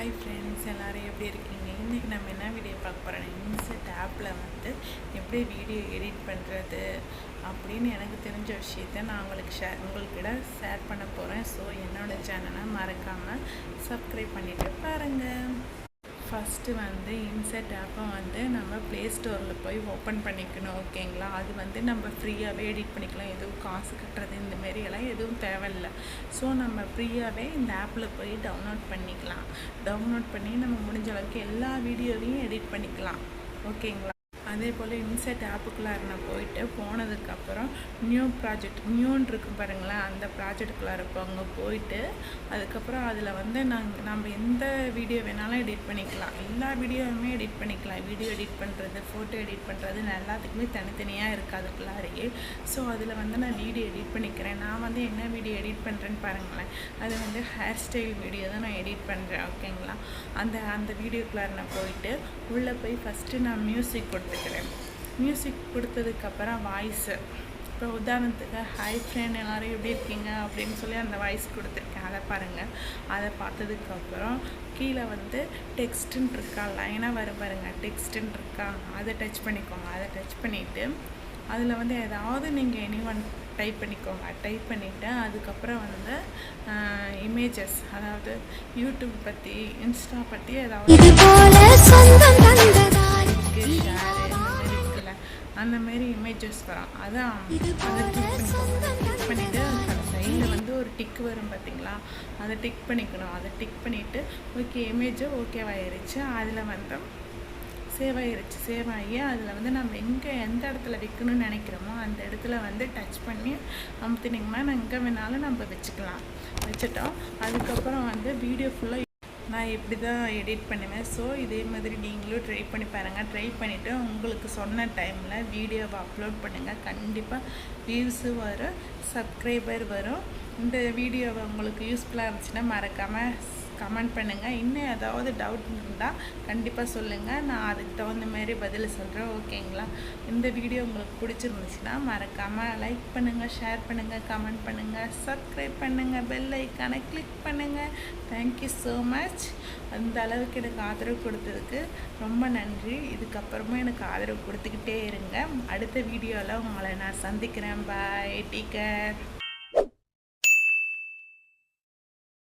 Hi friends எல்லோரும் எப்படி இருக்கீங்க? இன்றைக்கி நம்ம என்ன வீடியோ பார்க்க போகிறோம் இன்செட் ஆப்பில் வந்து எப்படி வீடியோ எடிட் பண்ணுறது அப்படின்னு எனக்கு தெரிஞ்ச விஷயத்த நான் உங்களுக்கு ஷேர் உங்கள்கிட்ட ஷேர் பண்ண போகிறேன் ஸோ என்னோடய சேனலை மறக்காமல் சப்ஸ்கிரைப் பண்ணிவிட்டு பாருங்கள் ஃபஸ்ட்டு வந்து இன்செட் ஆப்பை வந்து நம்ம ப்ளே ஸ்டோரில் போய் ஓப்பன் பண்ணிக்கணும் ஓகேங்களா அது வந்து நம்ம ஃப்ரீயாகவே எடிட் பண்ணிக்கலாம். எதுவும் காசு கட்டுறது இந்தமாரி எதுவும் தேவையில்லை. ஸோ நம்ம ஃப்ரீயாகவே இந்த ஆப்பில் போய் டவுன்லோட் பண்ணிக்கலாம். டவுன்லோட் பண்ணி நம்ம முடிஞ்ச அளவுக்கு எல்லா வீடியோவையும் எடிட் பண்ணிக்கலாம். ஓகேங்களா அதே போல் இன்செட் ஆப்புக்குள்ளார போயிட்டு போனதுக்கப்புறம் நியூ ப்ராஜெக்ட் நியூன்னு இருக்கும் பாருங்களேன் அந்த ப்ராஜெக்டுக்குள்ளார அங்கே போயிட்டு அதுக்கப்புறம் அதில் வந்து நாங்கள் நம்ம எந்த வீடியோ வேணாலும் எடிட் பண்ணிக்கலாம். எல்லா வீடியோவுமே எடிட் பண்ணிக்கலாம். வீடியோ எடிட் பண்ணுறது ஃபோட்டோ எடிட் பண்ணுறது எல்லாத்துக்குமே தனித்தனியாக இருக்குது அதுக்குள்ளாரையே. ஸோ அதில் வந்து நான் வீடியோ எடிட் பண்ணிக்கிறேன். நான் வந்து என்ன வீடியோ எடிட் பண்ணுறேன்னு பாருங்களேன். அது வந்து ஹேர் ஸ்டைல் வீடியோ தான் நான் எடிட் பண்ணுறேன் ஓகேங்களா அந்த அந்த வீடியோக்குள்ளார நான் போயிட்டு உள்ளே போய் ஃபஸ்ட்டு நான் மியூசிக் கொடுத்து கொடுத்துக்கிறேன் மியூசிக் கொடுத்ததுக்கப்புறம் வாய்ஸு இப்போ உதாரணத்துக்கு ஹை ஃப்ரெண்ட் எல்லோரும் எப்படி இருக்கீங்க? அப்படின்னு சொல்லி அந்த வாய்ஸ் கொடுத்துருக்கேன். அதை பாருங்கள் அதை பார்த்ததுக்கப்புறம் கீழே வந்து டெக்ஸ்ட்டுன்னு இருக்கா? லைனாக வரும் பாருங்கள் டெக்ஸ்ட்டுன்னு இருக்கா? அதை டச் பண்ணிக்கோங்க. அதை டச் பண்ணிவிட்டு அதில் வந்து ஏதாவது நீங்கள் எனி ஒன் டைப் பண்ணிக்கோங்க. டைப் பண்ணிவிட்டு அதுக்கப்புறம் வந்து இமேஜஸ் அதாவது யூடியூப் பற்றி இன்ஸ்டா பற்றி ஏதாவது அந்த மாதிரி இமேஜஸ் வரும் அதான் அதை கிளிக் பண்ணிக்கோங்க கிளிக் பண்ணிவிட்டு சைடில் வந்து ஒரு டிக் வரும் பார்த்தீங்களா? அதை டிக் பண்ணிக்கணும். அதை டிக் பண்ணிவிட்டு ஓகே இமேஜு ஓகேவாயிருச்சு அதில் வந்து சேவ் ஆகிருச்சு சேவ் ஆகி அதில் வந்து நம்ம எங்கே எந்த இடத்துல வைக்கணும்னு நினைக்கிறோமோ அந்த இடத்துல வந்து டச் பண்ணி அமுத்தினிங்கன்னா எங்கே வேணாலும் நம்ம வச்சுக்கலாம். வச்சுட்டோம். அதுக்கப்புறம் வந்து வீடியோ ஃபுல்லாக நான் இப்படி தான் எடிட் பண்ணுவேன். ஸோ இதே மாதிரி நீங்களும் ட்ரை பண்ணி பாருங்கள் ட்ரை பண்ணிவிட்டு உங்களுக்கு சொன்ன டைமில் வீடியோவை அப்லோட் பண்ணுங்கள் கண்டிப்பாக வியூஸு வரும் சப்ஸ்கிரைபர் வரும். இந்த வீடியோவை உங்களுக்கு யூஸ்ஃபுல்லாக இருந்துச்சுன்னா மறக்காமல் கமெண்ட் பண்ணுங்கள் இன்னும் ஏதாவது டவுட் இருந்தால் கண்டிப்பாக சொல்லுங்கள் நான் அதுக்கு தகுந்த மாதிரி பதில் சொல்கிறேன் ஓகேங்களா இந்த வீடியோ உங்களுக்கு பிடிச்சிருந்துச்சுன்னா மறக்காமல் லைக் பண்ணுங்கள் ஷேர் பண்ணுங்கள் கமெண்ட் பண்ணுங்கள் சப்ஸ்கிரைப் பண்ணுங்கள் பெல் ஐக்கானை கிளிக் பண்ணுங்கள் தேங்க்யூ ஸோ மச் அந்த அளவுக்கு எனக்கு ஆதரவு கொடுத்ததுக்கு ரொம்ப நன்றி. இதுக்கப்புறமா எனக்கு ஆதரவு கொடுத்துக்கிட்டே இருங்க. அடுத்த வீடியோவில் உங்களை நான் சந்திக்கிறேன். பாய் டீக்கர்